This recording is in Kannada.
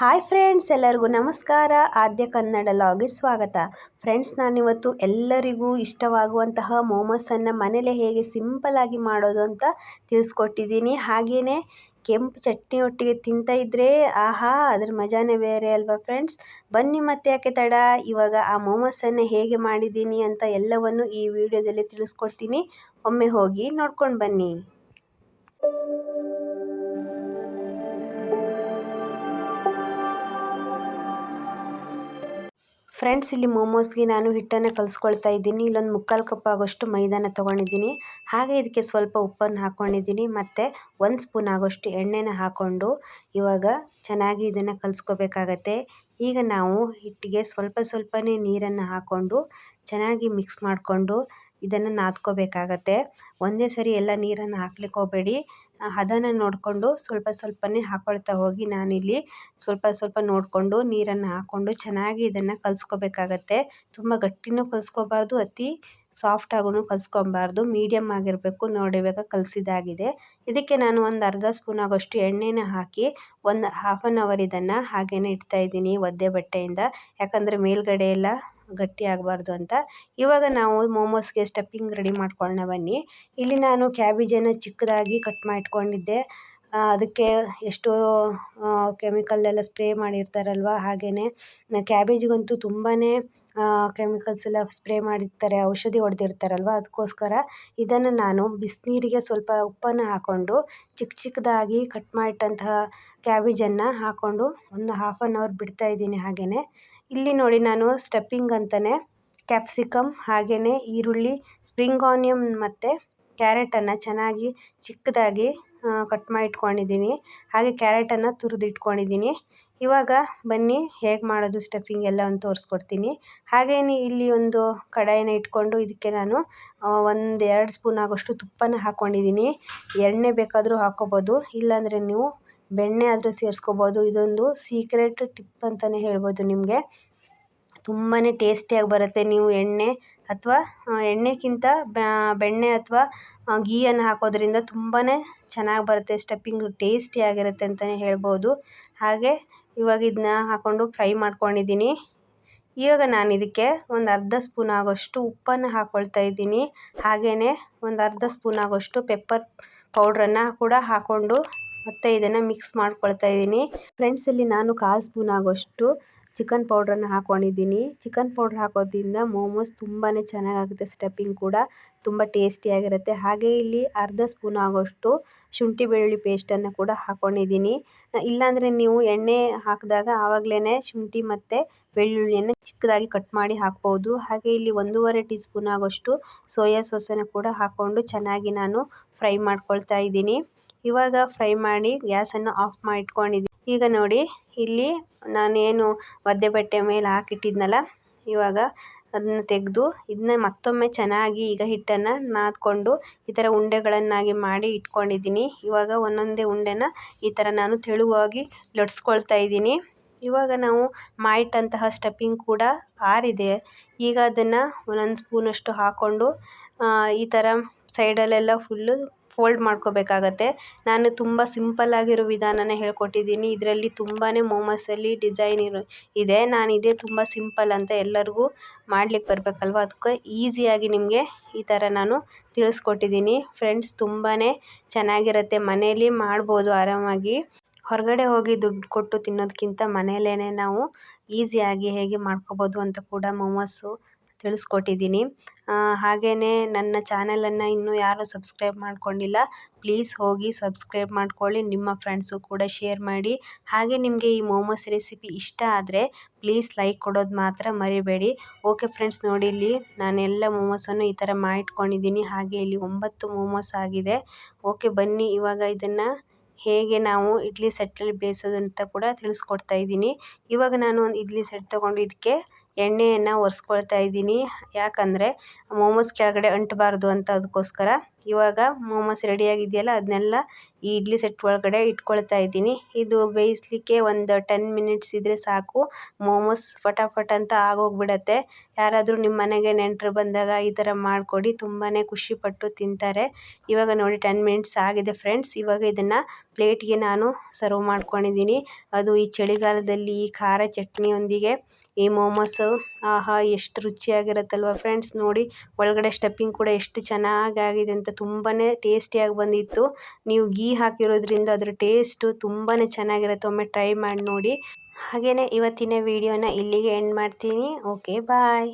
ಹಾಯ್ ಫ್ರೆಂಡ್ಸ್, ಎಲ್ಲರಿಗೂ ನಮಸ್ಕಾರ. ಆದ್ಯ ಕನ್ನಡ ಲಾಗ್ಗೆ ಸ್ವಾಗತ. ಫ್ರೆಂಡ್ಸ್, ನಾನಿವತ್ತು ಎಲ್ಲರಿಗೂ ಇಷ್ಟವಾಗುವಂತಹ ಮೋಮೋಸನ್ನು ಮನೇಲೆ ಹೇಗೆ ಸಿಂಪಲಾಗಿ ಮಾಡೋದು ಅಂತ ತಿಳಿಸ್ಕೊಟ್ಟಿದ್ದೀನಿ. ಹಾಗೆಯೇ ಕೆಂಪು ಚಟ್ನಿ ಒಟ್ಟಿಗೆ ತಿಂತ ಇದ್ರೆ ಆಹಾ, ಅದ್ರ ಮಜಾನೇ ಬೇರೆ ಅಲ್ವಾ ಫ್ರೆಂಡ್ಸ್? ಬನ್ನಿ ಮತ್ತೆ ಯಾಕೆ ತಡ. ಇವಾಗ ಆ ಮೋಮೋಸನ್ನು ಹೇಗೆ ಮಾಡಿದ್ದೀನಿ ಅಂತ ಎಲ್ಲವನ್ನು ಈ ವಿಡಿಯೋದಲ್ಲಿ ತಿಳಿಸ್ಕೊಡ್ತೀನಿ. ಒಮ್ಮೆ ಹೋಗಿ ನೋಡ್ಕೊಂಡು ಬನ್ನಿ. ಫ್ರೆಂಡ್ಸ್ ಇಲ್ಲಿ ಮೋಮೋಸ್ಗೆ ನಾನು ಹಿಟ್ಟನ್ನು ಕಲಿಸ್ಕೊಳ್ತಾ ಇದ್ದೀನಿ. ಇಲ್ಲೊಂದು ಮುಕ್ಕಾಲು ಕಪ್ ಆಗೋಷ್ಟು ಮೈದಾನ ತೊಗೊಂಡಿದ್ದೀನಿ. ಹಾಗೆ ಇದಕ್ಕೆ ಸ್ವಲ್ಪ ಉಪ್ಪನ್ನು ಹಾಕ್ಕೊಂಡಿದ್ದೀನಿ ಮತ್ತು ಒಂದು ಸ್ಪೂನ್ ಆಗೋಷ್ಟು ಎಣ್ಣೆನ ಹಾಕ್ಕೊಂಡು ಇವಾಗ ಚೆನ್ನಾಗಿ ಇದನ್ನು ಕಲಿಸ್ಕೋಬೇಕಾಗತ್ತೆ. ಈಗ ನಾವು ಹಿಟ್ಟಿಗೆ ಸ್ವಲ್ಪ ಸ್ವಲ್ಪನೇ ನೀರನ್ನು ಹಾಕ್ಕೊಂಡು ಚೆನ್ನಾಗಿ ಮಿಕ್ಸ್ ಮಾಡಿಕೊಂಡು ಇದನ್ನು ನಾದ್ಕೋಬೇಕಾಗತ್ತೆ. ಒಂದೇ ಸರಿ ಎಲ್ಲ ನೀರನ್ನು ಹಾಕ್ಲಿಕ್ಕೆ ಹೋಗಬೇಡಿ ಹದನ ನೋಡಿಕೊಂಡು ಸ್ವಲ್ಪ ಸ್ವಲ್ಪನೇ ಹಾಕೊಳ್ತಾ ಹೋಗಿ ನಾನಿಲ್ಲಿ ಸ್ವಲ್ಪ ಸ್ವಲ್ಪ ನೋಡಿಕೊಂಡು ನೀರನ್ನು ಹಾಕ್ಕೊಂಡು ಚೆನ್ನಾಗಿ ಇದನ್ನು ಕಲಿಸ್ಕೋಬೇಕಾಗತ್ತೆ. ತುಂಬ ಗಟ್ಟಿನೂ ಕಲಿಸ್ಕೋಬಾರ್ದು, ಅತಿ ಸಾಫ್ಟಾಗೂ ಕಲಿಸ್ಕೊಬಾರ್ದು ಮೀಡಿಯಮ್ ಆಗಿರಬೇಕು. ನೋಡಿ, ಇವಾಗ ಕಲಸಿದಾಗಿದೆ. ಇದಕ್ಕೆ ನಾನು ಒಂದು ಅರ್ಧ ಸ್ಪೂನ್ ಆಗೋಷ್ಟು ಎಣ್ಣೆನ ಹಾಕಿ ಒಂದು ಹಾಫ್ ಆನ್ ಅವರ್ ಇದನ್ನು ಹಾಗೇ ಇಡ್ತಾಯಿದ್ದೀನಿ ಒದ್ದೆ ಬಟ್ಟೆಯಿಂದ. ಯಾಕಂದರೆ ಮೇಲ್ಗಡೆ ಎಲ್ಲ ಗಟ್ಟಿ ಆಗಬಾರ್ದು ಅಂತ. ಇವಾಗ ನಾವು ಮೋಮೋಸ್ಗೆ ಸ್ಟಫಿಂಗ್ ರೆಡಿ ಮಾಡ್ಕೊಳ್ಳೋಣ ಬನ್ನಿ. ಇಲ್ಲಿ ನಾನು ಕ್ಯಾಬೇಜನ್ನು ಚಿಕ್ಕದಾಗಿ ಕಟ್ ಮಾಡಿಟ್ಕೊಂಡಿದ್ದೆ. ಅದಕ್ಕೆ ಎಷ್ಟೋ ಕೆಮಿಕಲ್ಲೆಲ್ಲ ಸ್ಪ್ರೇ ಮಾಡಿರ್ತಾರಲ್ವ ಹಾಗೆಯೇ ಕ್ಯಾಬೇಜಿಗಂತೂ ತುಂಬಾ ಕೆಮಿಕಲ್ಸ್ ಎಲ್ಲ ಸ್ಪ್ರೇ ಮಾಡಿರ್ತಾರೆ, ಔಷಧಿ ಹೊಡೆದಿರ್ತಾರಲ್ವ ಅದಕ್ಕೋಸ್ಕರ ಇದನ್ನು ನಾನು ಬಿಸಿನೀರಿಗೆ ಸ್ವಲ್ಪ ಉಪ್ಪನ್ನು ಹಾಕ್ಕೊಂಡು ಚಿಕ್ಕ ಚಿಕ್ಕದಾಗಿ ಕಟ್ ಮಾಡಿಟ್ಟಂತಹ ಕ್ಯಾಬೇಜನ್ನು ಹಾಕ್ಕೊಂಡು ಒಂದು ಹಾಫ್ ಆನ್ ಅವರ್ ಬಿಡ್ತಾ ಇದ್ದೀನಿ ಹಾಗೆಯೇ ಇಲ್ಲಿ ನೋಡಿ ನಾನು ಸ್ಟಫಿಂಗ್ ಅಂತಲೇ ಕ್ಯಾಪ್ಸಿಕಮ್ ಹಾಗೆಯೇ ಈರುಳ್ಳಿ ಸ್ಪ್ರಿಂಗ್ ಆನಿಯನ್ ಮತ್ತು ಕ್ಯಾರೆಟನ್ನು ಚೆನ್ನಾಗಿ ಚಿಕ್ಕದಾಗಿ ಕಟ್ ಮಾಡಿ ಇಟ್ಕೊಂಡಿದ್ದೀನಿ ಹಾಗೆ ಕ್ಯಾರೆಟನ್ನು ತುರಿದು ಇಟ್ಕೊಂಡಿದ್ದೀನಿ ಇವಾಗ ಬನ್ನಿ, ಹೇಗೆ ಮಾಡೋದು ಸ್ಟಫಿಂಗ್ ಎಲ್ಲವನ್ನು ತೋರಿಸ್ಕೊಡ್ತೀನಿ. ಹಾಗೆಯೇ ಇಲ್ಲಿ ಒಂದು ಕಡಾಯಿನ ಇಟ್ಕೊಂಡು ಇದಕ್ಕೆ ನಾನು ಒಂದು ಎರಡು ಸ್ಪೂನ್ ಆಗೋಷ್ಟು ತುಪ್ಪನ ಹಾಕ್ಕೊಂಡಿದ್ದೀನಿ ಎಣ್ಣೆ ಬೇಕಾದರೂ ಹಾಕ್ಕೋಬೋದು ಇಲ್ಲಾಂದರೆ ನೀವು ಬೆಣ್ಣೆ ಆದರೂ ಸೇರಿಸ್ಕೋಬೋದು. ಇದೊಂದು ಸೀಕ್ರೆಟ್ ಟಿಪ್ ಅಂತಲೇ ಹೇಳ್ಬೋದು ನಿಮಗೆ. ತುಂಬಾ ಟೇಸ್ಟಿಯಾಗಿ ಬರುತ್ತೆ ನೀವು ಎಣ್ಣೆ ಅಥವಾ ಎಣ್ಣೆಗಿಂತ ಬೆಣ್ಣೆ ಅಥವಾ ಗೀಯನ್ನು ಹಾಕೋದ್ರಿಂದ ತುಂಬಾ ಚೆನ್ನಾಗಿ ಬರುತ್ತೆ ಸ್ಟಫಿಂಗು ಟೇಸ್ಟಿಯಾಗಿರುತ್ತೆ ಅಂತಲೇ ಹೇಳ್ಬೋದು. ಹಾಗೆ ಇವಾಗ ಇದನ್ನ ಹಾಕ್ಕೊಂಡು ಫ್ರೈ ಮಾಡ್ಕೊಂಡಿದ್ದೀನಿ ಇವಾಗ ನಾನು ಇದಕ್ಕೆ ಒಂದು ಅರ್ಧ ಸ್ಪೂನ್ ಆಗೋಷ್ಟು ಉಪ್ಪನ್ನು ಹಾಕ್ಕೊಳ್ತಾ ಇದ್ದೀನಿ. ಹಾಗೆಯೇ ಒಂದು ಅರ್ಧ ಸ್ಪೂನ್ ಆಗೋಷ್ಟು ಪೆಪ್ಪರ್ ಪೌಡ್ರನ್ನು ಕೂಡ ಹಾಕ್ಕೊಂಡು ಮತ್ತು ಇದನ್ನು ಮಿಕ್ಸ್ ಮಾಡ್ಕೊಳ್ತಾ ಇದ್ದೀನಿ. ಫ್ರೆಂಡ್ಸ್ ಇಲ್ಲಿ ನಾನು ಕಾಲು ಸ್ಪೂನ್ ಆಗೋಷ್ಟು ಚಿಕನ್ ಪೌಡ್ರನ್ನು ಹಾಕ್ಕೊಂಡಿದ್ದೀನಿ ಚಿಕನ್ ಪೌಡ್ರ್ ಹಾಕೋದ್ರಿಂದ ಮೋಮೋಸ್ ತುಂಬಾ ಚೆನ್ನಾಗಾಗುತ್ತೆ ಸ್ಟಫಿಂಗ್ ಕೂಡ. ತುಂಬ ಟೇಸ್ಟಿಯಾಗಿರುತ್ತೆ ಹಾಗೆ ಇಲ್ಲಿ ಅರ್ಧ ಸ್ಪೂನ್ ಆಗೋಷ್ಟು ಶುಂಠಿ ಬೆಳ್ಳುಳ್ಳಿ ಪೇಸ್ಟನ್ನು ಕೂಡ ಹಾಕ್ಕೊಂಡಿದ್ದೀನಿ ಇಲ್ಲಾಂದರೆ ನೀವು ಎಣ್ಣೆ ಹಾಕಿದಾಗ ಆವಾಗಲೇ ಶುಂಠಿ ಮತ್ತು ಬೆಳ್ಳುಳ್ಳಿಯನ್ನು ಚಿಕ್ಕದಾಗಿ ಕಟ್ ಮಾಡಿ ಹಾಕ್ಬೋದು. ಹಾಗೆ ಇಲ್ಲಿ ಒಂದೂವರೆ ಟೀ ಸ್ಪೂನ್ ಆಗೋಷ್ಟು ಸೋಯಾ ಸಾಸನ್ನು ಕೂಡ ಹಾಕ್ಕೊಂಡು ಚೆನ್ನಾಗಿ ನಾನು ಫ್ರೈ ಮಾಡ್ಕೊಳ್ತಾ ಇದ್ದೀನಿ. ಇವಾಗ ಫ್ರೈ ಮಾಡಿ ಗ್ಯಾಸನ್ನು ಆಫ್ ಮಾಡಿ ಇಟ್ಕೊಂಡಿದ್ದೀನಿ ಈಗ ನೋಡಿ, ಇಲ್ಲಿ ನಾನೇನು ಒದ್ದೆ ಬಟ್ಟೆ ಮೇಲೆ ಹಾಕಿಟ್ಟಿದ್ನಲ್ಲ, ಇವಾಗ ಅದನ್ನ ತೆಗೆದು ಇದನ್ನ ಮತ್ತೊಮ್ಮೆ ಚೆನ್ನಾಗಿ ಈಗ ಹಿಟ್ಟನ್ನು ನಾದ್ಕೊಂಡು ಈ ಥರ ಉಂಡೆಗಳನ್ನಾಗಿ ಮಾಡಿ ಇಟ್ಕೊಂಡಿದ್ದೀನಿ ಇವಾಗ ಒಂದೊಂದೇ ಉಂಡೆನ ಈ ಥರ ನಾನು ತೆಳುವಾಗಿ ಲಟ್ಸ್ಕೊಳ್ತಾ ಇದ್ದೀನಿ. ಇವಾಗ ನಾವು ಮಾಡಿಟ್ಟಂತಹ ಸ್ಟಫಿಂಗ್ ಕೂಡ ಆರಿದೆ. ಈಗ ಅದನ್ನು ಒಂದೊಂದು ಸ್ಪೂನಷ್ಟು ಹಾಕ್ಕೊಂಡು ಈ ಥರ ಸೈಡಲ್ಲೆಲ್ಲ ಫುಲ್ಲು ಫೋಲ್ಡ್ ಮಾಡ್ಕೋಬೇಕಾಗತ್ತೆ. ನಾನು ತುಂಬ ಸಿಂಪಲ್ಲಾಗಿರೋ ವಿಧಾನನೇ ಹೇಳ್ಕೊಟ್ಟಿದ್ದೀನಿ. ಇದರಲ್ಲಿ ತುಂಬಾ ಮೋಮೋಸಲ್ಲಿ ಡಿಸೈನ್ ಇರೋ, ಇದೆ. ನಾನು ಇದೇ ತುಂಬ ಸಿಂಪಲ್ ಅಂತ ಎಲ್ಲರಿಗೂ ಮಾಡ್ಲಿಕ್ಕೆ ಬರಬೇಕಲ್ವ? ಅದಕ್ಕೆ ಈಸಿಯಾಗಿ ನಿಮಗೆ ಈ ಥರ ನಾನು ತಿಳಿಸ್ಕೊಟ್ಟಿದ್ದೀನಿ. ಫ್ರೆಂಡ್ಸ್ ತುಂಬಾ ಚೆನ್ನಾಗಿರುತ್ತೆ. ಮನೇಲಿ ಮಾಡ್ಬೋದು ಆರಾಮಾಗಿ. ಹೊರಗಡೆ ಹೋಗಿ ದುಡ್ಡು ಕೊಟ್ಟು ತಿನ್ನೋದಕ್ಕಿಂತ ಮನೆಯಲ್ಲೇ ನಾವು ಈಸಿಯಾಗಿ ಹೇಗೆ ಮಾಡ್ಕೋಬೋದು ಅಂತ ಕೂಡ ಮೋಮೋಸು ತಿಳಿಸ್ಕೊಟ್ಟಿದ್ದೀನಿ. ಹಾಗೆಯೇ ನನ್ನ ಚಾನಲನ್ನು ಇನ್ನೂ ಯಾರೂ ಸಬ್ಸ್ಕ್ರೈಬ್ ಮಾಡ್ಕೊಂಡಿಲ್ಲ, ಪ್ಲೀಸ್ ಹೋಗಿ ಸಬ್ಸ್ಕ್ರೈಬ್ ಮಾಡ್ಕೊಳ್ಳಿ, ನಿಮ್ಮ ಫ್ರೆಂಡ್ಸು ಕೂಡ ಶೇರ್ ಮಾಡಿ. ಹಾಗೆ ನಿಮಗೆ ಈ ಮೋಮೋಸ್ ರೆಸಿಪಿ ಇಷ್ಟ ಆದರೆ ಪ್ಲೀಸ್ ಲೈಕ್ ಕೊಡೋದು ಮಾತ್ರ ಮರಿಬೇಡಿ. ಓಕೆ ಫ್ರೆಂಡ್ಸ್, ನೋಡಿ ಇಲ್ಲಿ ನಾನೆಲ್ಲ ಮೋಮೋಸನ್ನು ಈ ಥರ ಮಾಡಿಟ್ಕೊಂಡಿದ್ದೀನಿ. ಹಾಗೆ ಇಲ್ಲಿ ಒಂಬತ್ತು ಮೋಮೋಸ್ ಆಗಿದೆ. ಓಕೆ, ಬನ್ನಿ ಇವಾಗ ಇದನ್ನು ಹೇಗೆ ನಾವು ಇಡ್ಲಿ ಸೆಟ್ಟಲ್ಲಿ ಬೇಯಿಸೋದು ಅಂತ ಕೂಡ ತಿಳಿಸ್ಕೊಡ್ತಾ ಇದ್ದೀನಿ. ಇವಾಗ ನಾನು ಒಂದು ಇಡ್ಲಿ ಸೆಟ್ ತೊಗೊಂಡು ಇದಕ್ಕೆ ಎಣ್ಣೆಯನ್ನು ಒರೆಸ್ಕೊಳ್ತಾ ಇದ್ದೀನಿ. ಯಾಕಂದರೆ ಮೋಮೋಸ್ ಕೆಳಗಡೆ ಅಂಟಬಾರ್ದು ಅಂತ ಅದಕ್ಕೋಸ್ಕರ ಇವಾಗ ಮೋಮೋಸ್ ರೆಡಿಯಾಗಿದೆಯಲ್ಲ ಅದನ್ನೆಲ್ಲ ಈ ಇಡ್ಲಿ ಸೆಟ್ ಒಳಗಡೆ ಇಟ್ಕೊಳ್ತಾ ಇದ್ದೀನಿ. ಇದು ಬೇಯಿಸ್ಲಿಕ್ಕೆ ಒಂದು ಟೆನ್ ಮಿನಿಟ್ಸ್ ಇದ್ದರೆ ಸಾಕು. ಮೋಮೋಸ್ ಫಟಾಫಟ್ ಅಂತ ಆಗೋಗ್ಬಿಡತ್ತೆ. ಯಾರಾದರೂ ನಿಮ್ಮ ಮನೆಗೆ ನೆಂಟರು ಬಂದಾಗ ಈ ಥರ ಮಾಡಿಕೊಡಿ ತುಂಬಾ ಖುಷಿಪಟ್ಟು ತಿಂತಾರೆ. ಇವಾಗ ನೋಡಿ ಟೆನ್ ಮಿನಿಟ್ಸ್ ಆಗಿದೆ ಫ್ರೆಂಡ್ಸ್ ಇವಾಗ ಇದನ್ನು ಪ್ಲೇಟ್ಗೆ ನಾನು ಸರ್ವ್ ಮಾಡ್ಕೊಂಡಿದ್ದೀನಿ. ಅದು ಈ ಚಳಿಗಾಲದಲ್ಲಿ ಈ ಖಾರ ಚಟ್ನಿಯೊಂದಿಗೆ. ಈ ಮೋಮೋಸು ಆಹಾ, ಎಷ್ಟು ರುಚಿಯಾಗಿರುತ್ತಲ್ವ ಫ್ರೆಂಡ್ಸ್. ನೋಡಿ, ಒಳಗಡೆ ಸ್ಟಫಿಂಗ್ ಕೂಡ ಎಷ್ಟು ಚೆನ್ನಾಗಿ ಆಗಿದೆ ಅಂತ ತುಂಬಾ ಟೇಸ್ಟಿಯಾಗಿ ಬಂದಿತ್ತು. ನೀವು ಗೀ ಹಾಕಿರೋದ್ರಿಂದ ಅದರ ಟೇಸ್ಟು ತುಂಬಾ ಚೆನ್ನಾಗಿರುತ್ತೆ. ಒಮ್ಮೆ ಟ್ರೈ ಮಾಡಿ ನೋಡಿ. ಹಾಗೆಯೇ ಇವತ್ತಿನ ವಿಡಿಯೋನ ಇಲ್ಲಿಗೆ ಎಂಡ್ ಮಾಡ್ತೀನಿ. Okay, bye.